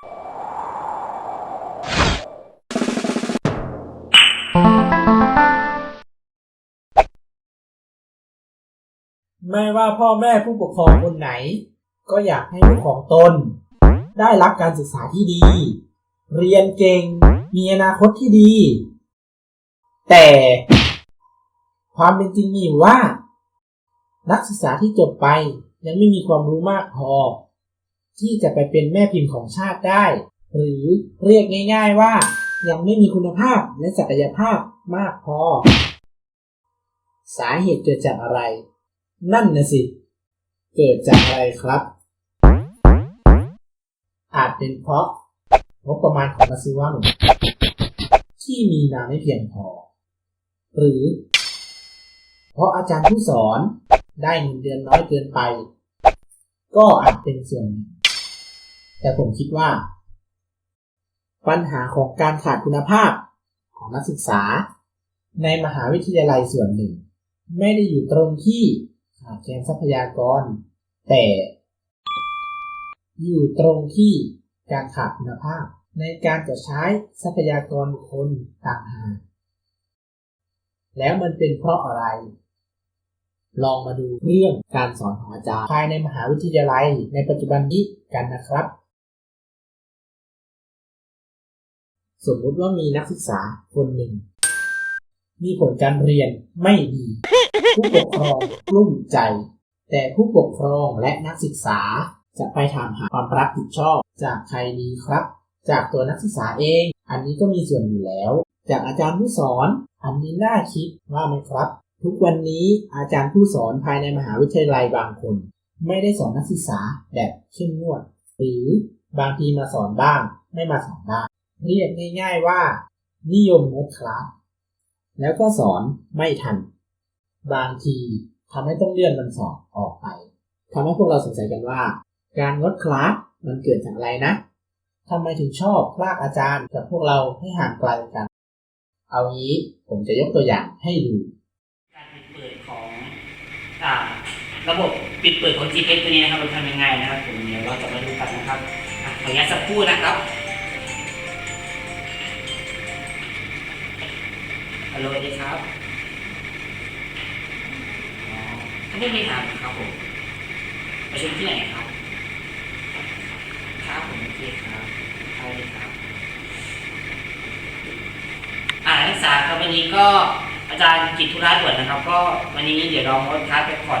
ไม่ว่าพ่อแม่ผู้ปกครองคนไหน ก็อยากให้ลูกของตน ได้รับการศึกษาที่ดี เรียนเก่ง มีอนาคตที่ดี แต่ ความเป็นจริงมีว่า นักศึกษาที่จบไปยังไม่มีความรู้มากพอ ที่จะไปเป็นแม่พิมพ์ของชาติได้ หรือเรียกง่าย ๆว่า ยังไม่มีคุณภาพและศักยภาพมากพอ สาเหตุเกิดจากอะไร นั่นนะสิ เกิดจากอะไรครับ อาจเป็นเพราะงบประมาณของกระทรวงที่มีมาไม่เพียงพอ หรือ เพราะอาจารย์ผู้สอนได้เงินเดือนน้อยเกินไป ก็อาจเป็นส่วนหนึ่ง แต่ผมคิดว่า ปัญหาของการขาดคุณภาพของนักศึกษา ในมหาวิทยาลัยส่วนหนึ่ง ไม่ได้อยู่ตรงที่ขาดแคลนทรัพยากร แต่ อยู่ตรงที่การขาดคุณภาพในการจะใช้ทรัพยากรบุคคลต่างหากแล้วมันเป็นเพราะอะไร ลองมาดูเรื่องการสอนของอาจารย์ภายในมหาวิทยาลัยในปัจจุบันนี้กันนะครับ สมมุติว่ามีนักศึกษาคนหนึ่ง มีผลการเรียนไม่ดี ผู้ปกครองกลุ้มใจ แต่ผู้ปกครองและนักศึกษาจะไปถามหาความรับผิดชอบ จากใครดีครับ จากตัวนักศึกษาเอง อันนี้ก็มีส่วนอยู่แล้ว จากอาจารย์ผู้สอน อันนี้น่าคิดว่าไหมครับ ทุกวันนี้อาจารย์ผู้สอนภายในมหาวิทยาลัยบางคน ไม่ได้สอนนักศึกษาแบบเข้มงวด หรือบางทีมาสอนบ้าง ไม่มาสอนบ้าง เรียกง่าย ๆว่า นิยมงดคลาสแล้วก็สอนไม่ทัน บางทีทำให้ต้องเลื่อนวันสอบออกไปทำให้พวกเราสงสัยกันว่า การงดคลาสมันเกิดจากอะไรนะทำไมถึงชอบลากอาจารย์กับพวกเราให้ห่างไกลกัน เอางี้ผมจะยกตัวอย่างให้ดู การปิดเปิดของอระบบปิดเปิดของ GPS ตัวนี้นะครับเราทำยังไงนะครับผมเดี๋ยวเราจะมาดูกันนะครับอะขออนุญาตสักครู่นะครับ ฮัลโหลสวัสดีครับอ๋อท่านผู้บริหารครับผมประชุมที่ไหนครับ ครับผมโอเคครับใช่ครับอ่านักศึกษาครับวันนี้ก็อาจารย์กิจธุระด่วนนะครับ ก็วันนี้เดี๋ยวเรางดคลาสไปก่อน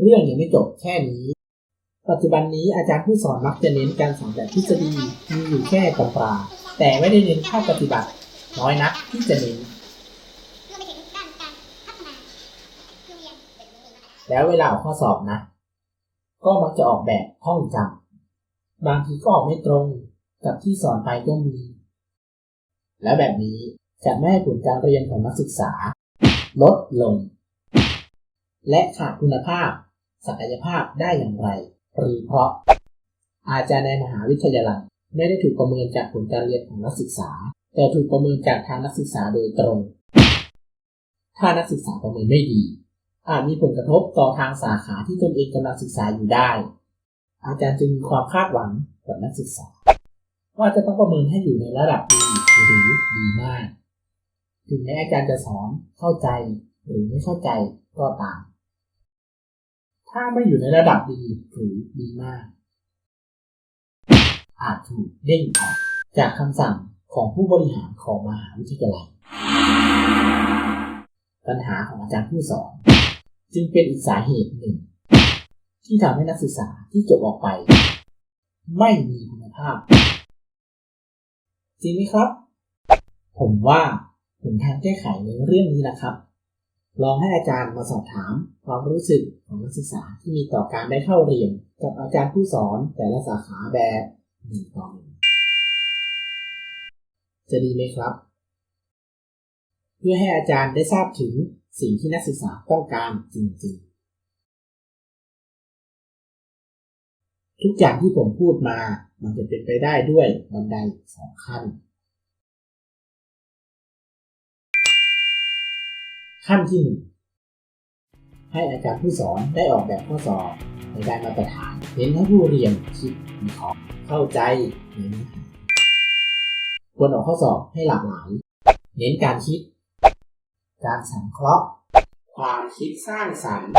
เรื่องยังไม่จบแค่นี้ ปัจจุบันนี้อาจารย์ผู้สอนมักจะเน้นการสอนแบบทฤษฎีมีอยู่แค่ตำราแต่ไม่ได้เน้นภาคปฏิบัติ น้อยนักที่จะเน้นแล้วเวลาออกข้อสอบนะ ก็มักจะออกแบบท่องจำบางทีก็ออกไม่ตรงกับที่สอนไปก็มี และแบบนี้จะไม่ให้ผลการเรียนของนักศึกษา ลดลง และขาดคุณภาพ ศักยภาพได้อย่างไร หรือเพราะ อาจารย์ในมหาวิทยาลัยไม่ได้ถูกประเมินจากผลการเรียนของนักศึกษา แต่ถูกประเมินจากทางนักศึกษาโดยตรง ถ้านักศึกษาประเมินไม่ดี อาจมีผลกระทบต่อทางสาขาที่ตนเองกำลังศึกษาอยู่ได้ อาจารย์จึงมีความคาดหวังกับนักศึกษา ว่าจะต้องประเมินให้อยู่ในระดับดีหรือดีมาก ถึงแม้อาจารย์จะสอนเข้าใจหรือไม่เข้าใจก็ตาม ถ้าไม่อยู่ในระดับดีหรือดีมาก อาจถูกเด้งออกจากคำสั่งของผู้บริหารของมหาวิทยาลัย ปัญหาของอาจารย์ผู้สอน จึงเป็นอีกสาเหตุหนึ่ง ที่ทำให้นักศึกษาที่จบออกไป ไม่มีคุณภาพ จริงไหมครับ ผมว่าหนทางแก้ไขในเรื่องนี้นะครับ ลองให้อาจารย์มาสอบถาม ความรู้สึกของนักศึกษาที่มีต่อการได้เข้าเรียน กับอาจารย์ผู้สอนแต่ละสาขาแบบหนึ่งต่อหนึ่งจะดีไหมครับ เพื่อให้อาจารย์ได้ทราบถึงสิ่งที่นักศึกษาต้องการจริงๆ ทุกอย่างที่ผมพูดมา มันจะเป็นไปได้ด้วยบันไดสองขั้น ขั้นที่หนึ่งให้อาจารย์ผู้สอนได้ออกแบบข้อสอบในด้านมาตรฐานเน้นให้ผู้เรียนคิดวิเคราะห์เข้าใจในเนื้อหาควรออกข้อสอบให้หลากหลาย เน้นการคิด การสังเคราะห์ ความคิดสร้างสรรค์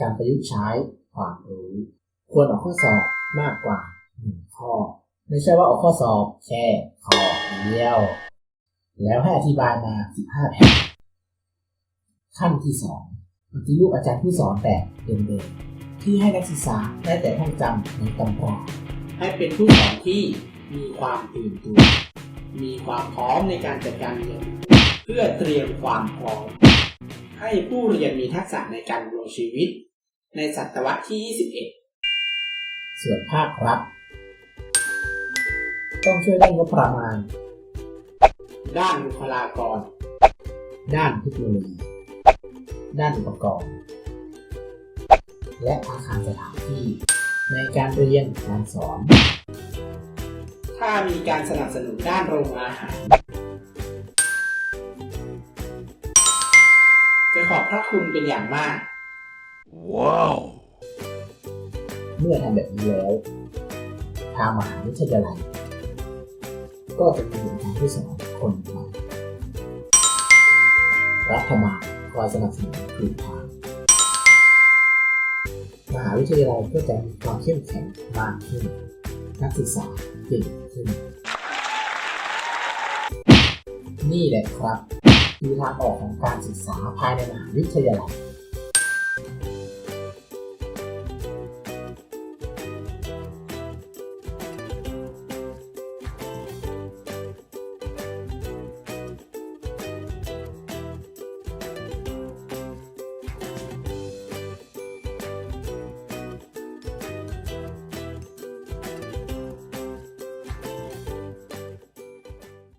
การประยุกต์ใช้ความรู้ ควรออกข้อสอบมากกว่าหนึ่งข้อ ไม่ใช่ว่าออกข้อสอบแค่ข้อเดียว แล้วให้อธิบายมา 15แผ่น ขั้นที่สองปฏิรูปอาจารย์ผู้สอนแบบเดิมๆที่ให้นักศึกษาได้แต่ท่องจำในตำราให้เป็นผู้สอนที่มีความตื่นตัว มีความพร้อมในการจัดการเรียนเพื่อเตรียมความพร้อม ให้ผู้เรียนมีทักษะในการดำรงชีวิต ในศตวรรษที่ 21 ส่วนภาครัฐต้องช่วยด้านงบประมาณ ด้านบุคลากร ด้านเทคโนโลยี ด้านอุปกรณ์ และอาคารสถานที่ ในการเรียนการสอน ถ้ามีการสนับสนุนด้านโรงอาหาร จะขอบพระคุณเป็นอย่างมาก Wow เมื่อทำแบบนี้แล้วทางมหาวิทยาลัยก็จะมีอาจารย์ผู้สอนคนใหม่รัฐบาล คอยสนับสนุนพื้นทางมหาวิทยาลัยก็จะมีความเข้มแข็งมากขึ้น นักศึกษาเก่งขึ้น นี่แหละครับคือทางออกของการศึกษาภายในมหาวิทยาลัย